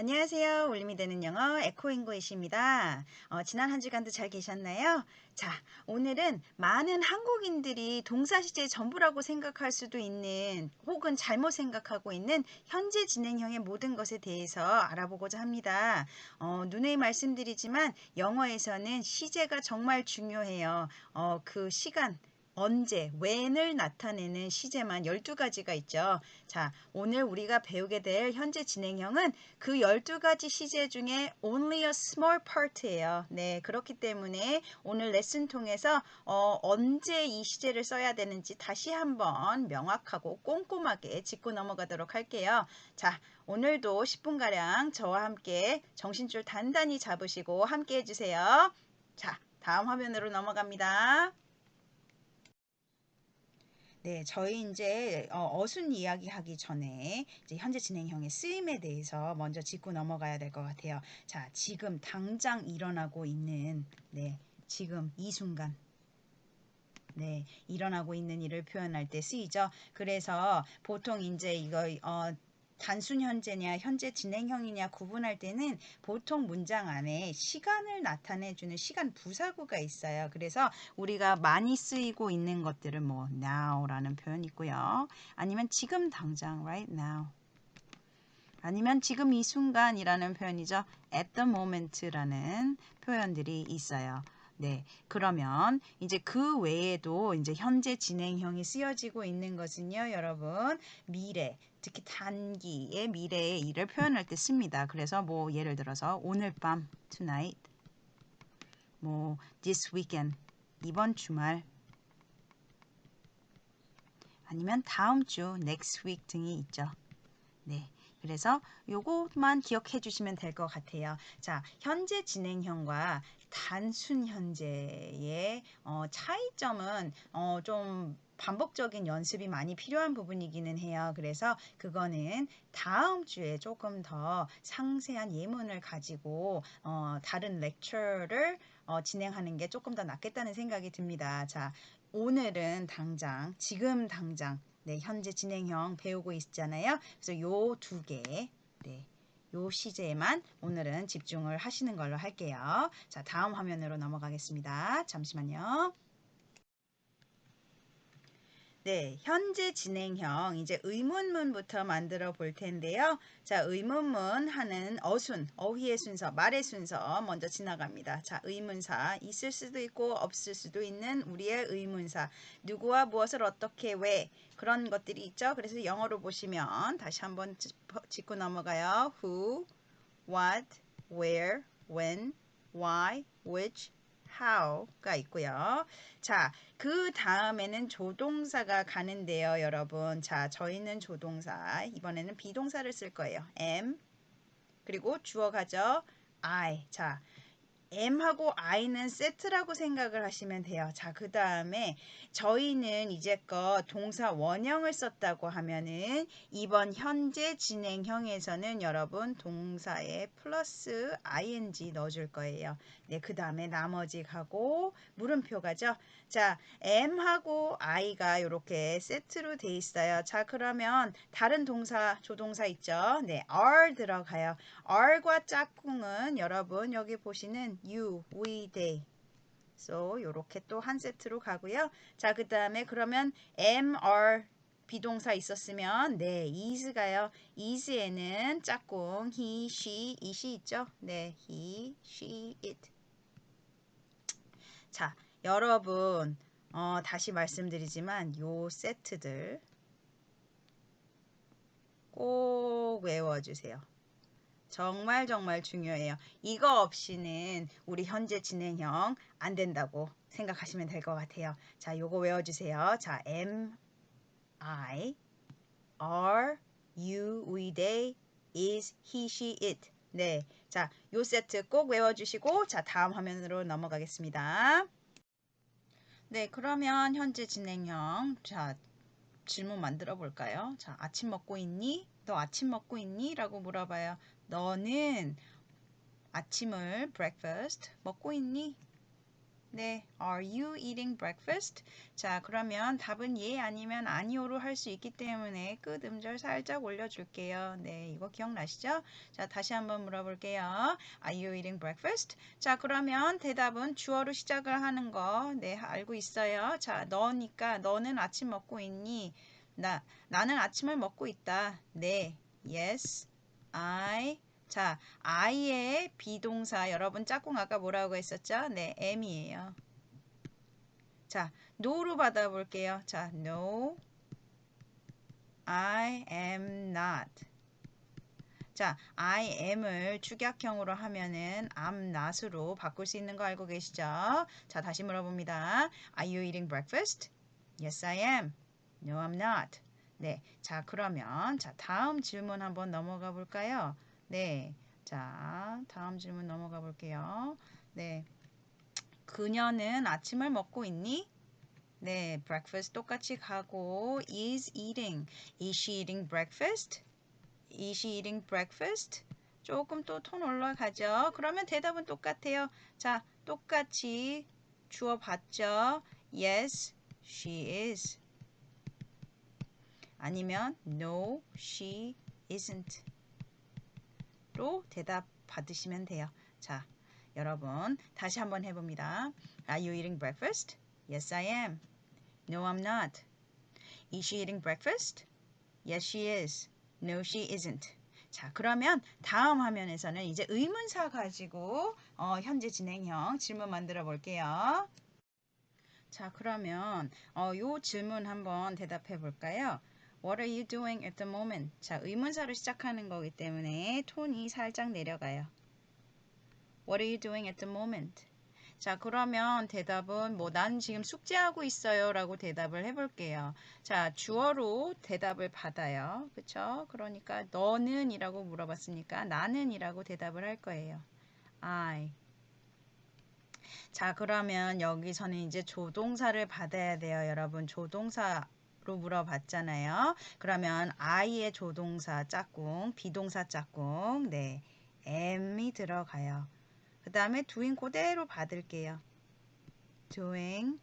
안녕하세요. 울림이 되는 영어 에코잉글리시입니다. 어, 지난 한 주간도 잘 계셨나요? 자, 오늘은 많은 한국인들이 동사 시제 전부라고 생각할 수도 있는 혹은 잘못 생각하고 있는 현재 진행형의 모든 것에 대해서 알아보고자 합니다. 어, 누누이 말씀드리지만 영어에서는 시제가 정말 중요해요. 어, 그 시간, 언제, when을 나타내는 시제만 12가지가 있죠. 자, 오늘 우리가 배우게 될 현재 진행형은 그 12가지 시제 중에 only a small part예요. 네, 그렇기 때문에 오늘 레슨 통해서 어, 언제 이 시제를 써야 되는지 다시 한번 명확하고 꼼꼼하게 짚고 넘어가도록 할게요. 자, 오늘도 10분가량 저와 함께 정신줄 단단히 잡으시고 함께 해주세요. 자, 다음 화면으로 넘어갑니다. 네, 저희 이제 어, 순 이야기 하기 전에 이제 현재 진행형의 쓰임에 대해서 먼저 짚고 넘어가야 될 것 같아요. 자, 지금 당장 일어나고 있는 네, 지금 이 순간 네, 일어나고 있는 일을 표현할 때 쓰이죠. 그래서 보통 이제 이거 어, 단순 현재냐 현재 진행형이냐 구분할 때는 보통 문장 안에 시간을 나타내주는 시간 부사구가 있어요. 그래서 우리가 많이 쓰이고 있는 것들은 뭐 now라는 표현이 있고요. 아니면 지금 당장 right now 아니면 지금 이 순간이라는 표현이죠. at the moment라는 표현들이 있어요. 네, 그러면 이제 그 외에도 이제 현재 진행형이 쓰여지고 있는 것은요, 여러분 미래, 특히 단기의 미래의 일을 표현할 때 씁니다. 그래서 뭐 예를 들어서 오늘 밤 tonight, 뭐 this weekend 이번 주말 아니면 다음 주 next week 등이 있죠. 네. 그래서 요것만 기억해 주시면 될 것 같아요. 자, 현재 진행형과 단순 현재의 어, 차이점은 어, 좀 반복적인 연습이 많이 필요한 부분이기는 해요. 그래서 그거는 다음 주에 조금 더 상세한 예문을 가지고 어, 다른 렉처를 어, 진행하는 게 조금 더 낫겠다는 생각이 듭니다. 자, 오늘은 당장, 지금 당장, 네, 현재 진행형 배우고 있잖아요. 그래서 요 두 개, 네, 요 시제에만 오늘은 집중을 하시는 걸로 할게요. 자, 다음 화면으로 넘어가겠습니다. 잠시만요. 네, 현재 진행형 이제 의문문부터 만들어 볼 텐데요. 자, 의문문 하는 어순, 어휘의 순서, 말의 순서 먼저 지나갑니다. 자, 의문사 있을 수도 있고 없을 수도 있는 우리의 의문사. 누구와 무엇을 어떻게 왜 그런 것들이 있죠. 그래서 영어로 보시면 다시 한번 짚고 넘어가요. who, what, where, when, why, which, how가 있고요. 자, 그 다음에는 조동사가 가는데요, 여러분. 자, 저희는 조동사, 이번에는 비동사를 쓸 거예요. am, 그리고 주어 가죠. I. 자, M하고 I는 세트라고 생각을 하시면 돼요. 자, 그 다음에 저희는 이제껏 동사 원형을 썼다고 하면은 이번 현재 진행형에서는 여러분 동사에 플러스 ing 넣어줄 거예요. 네, 그 다음에 나머지 가고 물음표 가죠. 자, M하고 I가 이렇게 세트로 돼 있어요. 자, 그러면 다른 동사, 조동사 있죠? 네, are 들어가요. are과 짝꿍은 여러분 여기 보시는 you, we, they. so 요렇게 또 한 세트로 가고요. 자, 그 다음에 그러면 am, are 비동사 있었으면 네, is가요. is에는 짝꿍 he, she, it이 있죠? 네, he, she, it. 자, 여러분 어, 다시 말씀드리지만 요 세트들 꼭 외워주세요. 정말 정말 중요해요. 이거 없이는 우리 현재 진행형 안 된다고 생각하시면 될 것 같아요. 자, 요거 외워주세요. 자, M, I, R, you, we, they, is, he, she, it. 네. 자, 요 세트 꼭 외워주시고, 자, 다음 화면으로 넘어가겠습니다. 네, 그러면 현재 진행형. 자, 질문 만들어 볼까요? 자, 아침 먹고 있니? 너 아침 먹고 있니? 라고 물어봐요. 너는 아침을 breakfast 먹고 있니? 네, are you eating breakfast? 자, 그러면 답은 예 아니면 아니오로 할 수 있기 때문에 끝 음절 살짝 올려줄게요. 네, 이거 기억나시죠? 자, 다시 한번 물어볼게요. Are you eating breakfast? 자, 그러면 대답은 주어로 시작을 하는 거, 네, 알고 있어요. 자, 너니까 너는 아침 먹고 있니? 나, 나는 아침을 먹고 있다. 네, yes, I. 자, I의 비동사 여러분 짝꿍 아까 뭐라고 했었죠? 네, am이에요. 자, no로 받아볼게요. 자, no, I am not. 자, I am을 축약형으로 하면은 I'm not으로 바꿀 수 있는 거 알고 계시죠? 자, 다시 물어봅니다. Are you eating breakfast? Yes, I am. No, I'm not. 네, 자, 그러면 자, 다음 질문 한번 넘어가 볼까요? 네. 자, 다음 질문 넘어가 볼게요. 네. 그녀는 아침을 먹고 있니? 네, breakfast 똑같이 가고 is eating. Is she eating breakfast? Is she eating breakfast? 조금 또 톤 올라가죠. 그러면 대답은 똑같아요. 자, 똑같이 주어 봤죠. Yes, she is. 아니면 no, she isn't. 로 대답 받으시면 돼요. 자, 여러분 다시 한번 해봅니다. Are you eating breakfast? Yes, I am. No, I'm not. Is she eating breakfast? Yes, she is. No, she isn't. 자, 그러면 다음 화면에서는 이제 의문사 가지고 어, 현재 진행형 질문 만들어 볼게요. 자, 그러면 어, 요 질문 한번 대답해 볼까요? What are you doing at the moment? 자, 의문사로 시작하는 거기 때문에 톤이 살짝 내려가요. What are you doing at the moment? 자, 그러면 대답은 뭐 난 지금 숙제하고 있어요 라고 대답을 해볼게요. 자, 주어로 대답을 받아요. 그쵸? 그러니까 너는 이라고 물어봤으니까 나는 이라고 대답을 할 거예요. I. 자, 그러면 여기서는 이제 조동사를 받아야 돼요. 여러분, 조동사 로 물어봤잖아요. 그러면 I의 조동사 짝꿍, 비동사 짝꿍, 네, am이 들어가요. 그 다음에 doing 그대로 받을게요. doing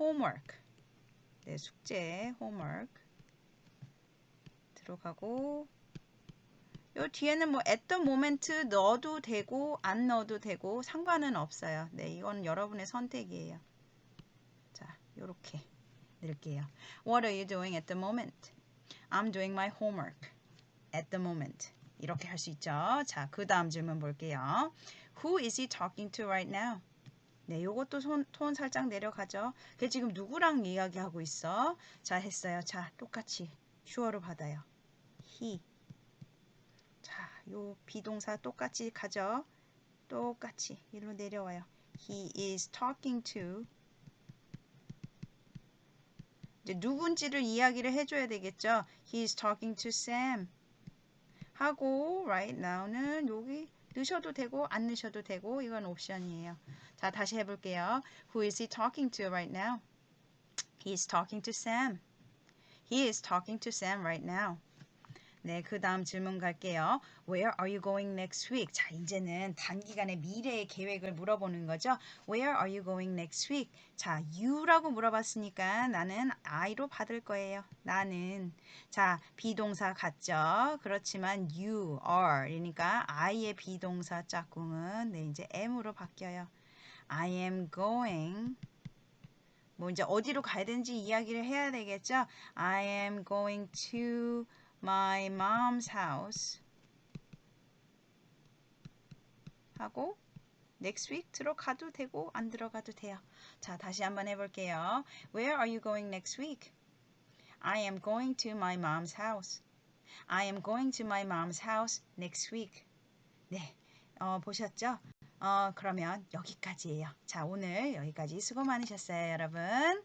homework. 네, 숙제 homework 들어가고 요 뒤에는 뭐 at the moment 넣어도 되고 안 넣어도 되고 상관은 없어요. 네, 이건 여러분의 선택이에요. 자, 요렇게 넣을게요. What are you doing at the moment? I'm doing my homework at the moment. 이렇게 할 수 있죠. 자, 그 다음 질문 볼게요. Who is he talking to right now? 네, 요것도 손, 톤 살짝 내려가죠. 걔 지금 누구랑 이야기하고 있어? 자, 했어요. 자, 똑같이 주어로 받아요. he. 자, 요 비동사 똑같이 가죠. 똑같이 일로 내려와요. He is talking to 누군지를 이야기를 해줘야 되겠죠. He is talking to Sam. 하고 right now는 여기 넣으셔도 되고 안 넣으셔도 되고 이건 옵션이에요. 자 다시 해볼게요. Who is he talking to right now? He is talking to Sam. He is talking to Sam right now. 네, 그 다음 질문 갈게요. Where are you going next week? 자, 이제는 단기간의 미래의 계획을 물어보는 거죠. Where are you going next week? 자, you라고 물어봤으니까 나는 I로 받을 거예요. 나는. 자, 비동사 같죠? 그렇지만 you, are 이니까 I의 비동사 짝꿍은 네, 이제 am으로 바뀌어요. I am going 뭐 이제 어디로 가야 되는지 이야기를 해야 되겠죠? I am going to my mom's house 하고 next week 들어가도 되고 안 들어가도 돼요. 자, 다시 한번 해볼게요. Where are you going next week? I am going to my mom's house. I am going to my mom's house next week. 네, 어, 보셨죠? 어, 그러면 여기까지예요. 자, 오늘 여기까지 수고 많으셨어요, 여러분.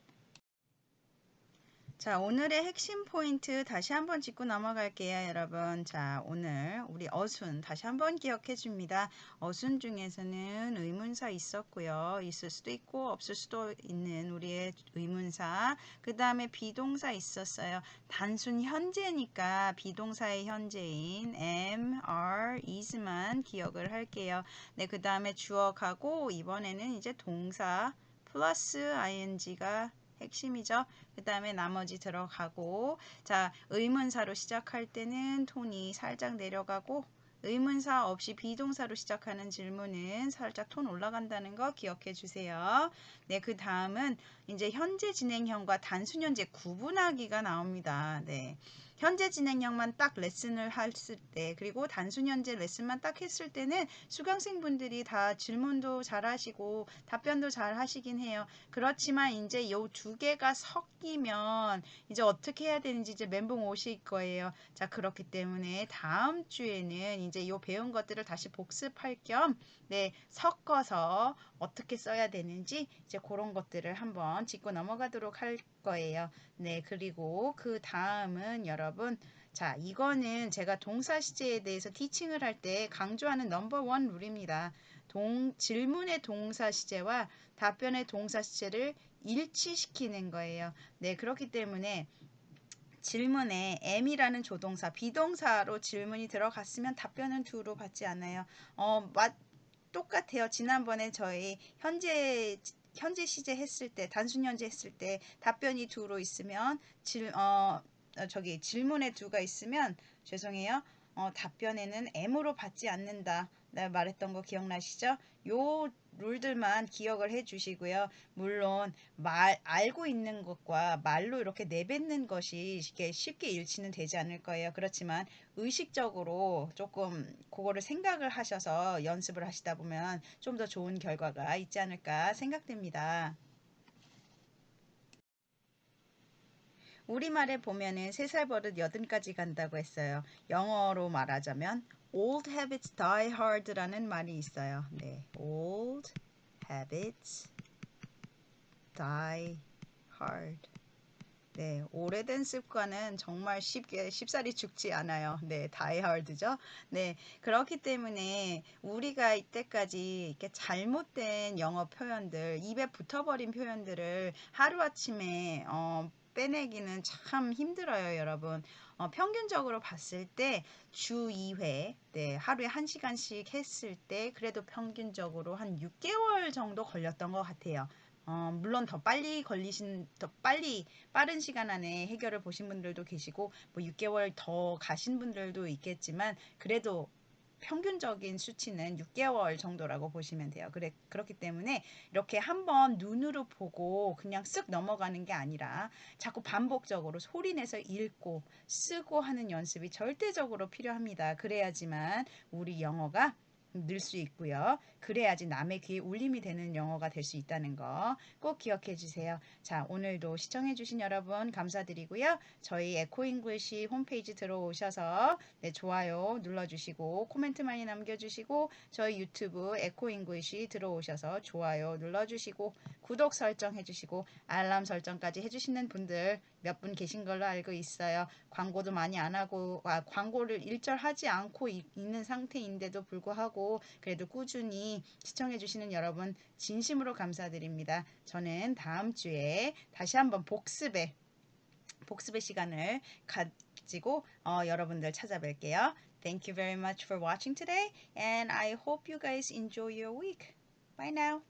자, 오늘의 핵심 포인트 다시 한번 짚고 넘어갈게요, 여러분. 자, 오늘 우리 어순 다시 한번 기억해 줍니다. 어순 중에서는 의문사 있었고요. 있을 수도 있고 없을 수도 있는 우리의 의문사. 그 다음에 비동사 있었어요. 단순 현재니까 비동사의 현재인 am, are, is만 기억을 할게요. 네, 그 다음에 주어가고 이번에는 이제 동사 플러스 ing가 핵심이죠. 그 다음에 나머지 들어가고 자 의문사로 시작할 때는 톤이 살짝 내려가고 의문사 없이 비동사로 시작하는 질문은 살짝 톤 올라간다는 거 기억해 주세요. 네, 그 다음은 이제 현재 진행형과 단순 현재 구분하기가 나옵니다. 네. 현재 진행형만 딱 레슨을 했을 때 그리고 단순 현재 레슨만 딱 했을 때는 수강생 분들이 다 질문도 잘 하시고 답변도 잘 하시긴 해요. 그렇지만 이제 이두 개가 섞이면 이제 어떻게 해야 되는지 이제 멘붕 오실 거예요. 자, 그렇기 때문에 다음 주에는 이제 이 배운 것들을 다시 복습할 겸 네, 섞어서 어떻게 써야 되는지 이제 그런 것들을 한번 짚고 넘어가도록 할 거예요. 네, 그리고 그 다음은 여러분 자, 이거는 제가 동사 시제에 대해서 티칭을 할 때 강조하는 넘버 원 룰입니다. 동, 질문의 동사 시제와 답변의 동사 시제를 일치시키는 거예요. 네, 그렇기 때문에 질문에 am이라는 조동사, 비동사로 질문이 들어갔으면 답변은 do로 받지 않아요. 어, 맞, 똑같아요. 지난번에 저희 현재 현재 시제 했을 때 단순 현재 했을 때 답변이 do로 있으면 질, 어, 어, 저기 질문에 do가 있으면 죄송해요. 어, 답변에는 M으로 받지 않는다. 내가 말했던 거 기억나시죠? 요 룰들만 기억을 해 주시고요. 물론 말 알고 있는 것과 말로 이렇게 내뱉는 것이 이렇게 쉽게 일치는 되지 않을 거예요. 그렇지만 의식적으로 조금 그거를 생각을 하셔서 연습을 하시다 보면 좀 더 좋은 결과가 있지 않을까 생각됩니다. 우리말에 보면은 세 살 버릇 여든까지 간다고 했어요. 영어로 말하자면 old habits die hard라는 말이 있어요. 네, old habits die hard. 네, 오래된 습관은 정말 쉽게 쉽사리 죽지 않아요. 네, die hard죠. 네, 그렇기 때문에 우리가 이때까지 이렇게 잘못된 영어 표현들, 입에 붙어버린 표현들을 하루아침에 어, 빼내기는 참 힘들어요, 여러분. 어, 평균적으로 봤을 때 주 2회, 네, 하루에 1시간씩 했을 때 그래도 평균적으로 한 6개월 정도 걸렸던 것 같아요. 어, 물론 더 빨리 걸리신, 더 빨리, 빠른 시간 안에 해결을 보신 분들도 계시고, 뭐 6개월 더 가신 분들도 있겠지만, 그래도 평균적인 수치는 6개월 정도라고 보시면 돼요. 그래, 그렇기 때문에 이렇게 한번 눈으로 보고 그냥 쓱 넘어가는 게 아니라 자꾸 반복적으로 소리내서 읽고 쓰고 하는 연습이 절대적으로 필요합니다. 그래야지만 우리 영어가 늘 수 있고요. 그래야지 남의 귀에 울림이 되는 영어가 될 수 있다는 거 꼭 기억해 주세요. 자, 오늘도 시청해 주신 여러분 감사드리고요. 저희 에코잉글시 홈페이지 들어오셔서 네, 좋아요 눌러 주시고 코멘트 많이 남겨 주시고 저희 유튜브 에코잉글시 들어오셔서 좋아요 눌러 주시고 구독 설정해 주시고 알람 설정까지 해 주시는 분들 몇 분 계신 걸로 알고 있어요. 광고도 많이 안 하고 아, 광고를 일절하지 않고 이, 있는 상태인데도 불구하고 그래도 꾸준히 시청해 주시는 여러분 진심으로 감사드립니다. 저는 다음 주에 다시 한번 복습의 복습의 시간을 가지고 어, 여러분들 찾아뵐게요. Thank you very much for watching today and I hope you guys enjoy your week. Bye now.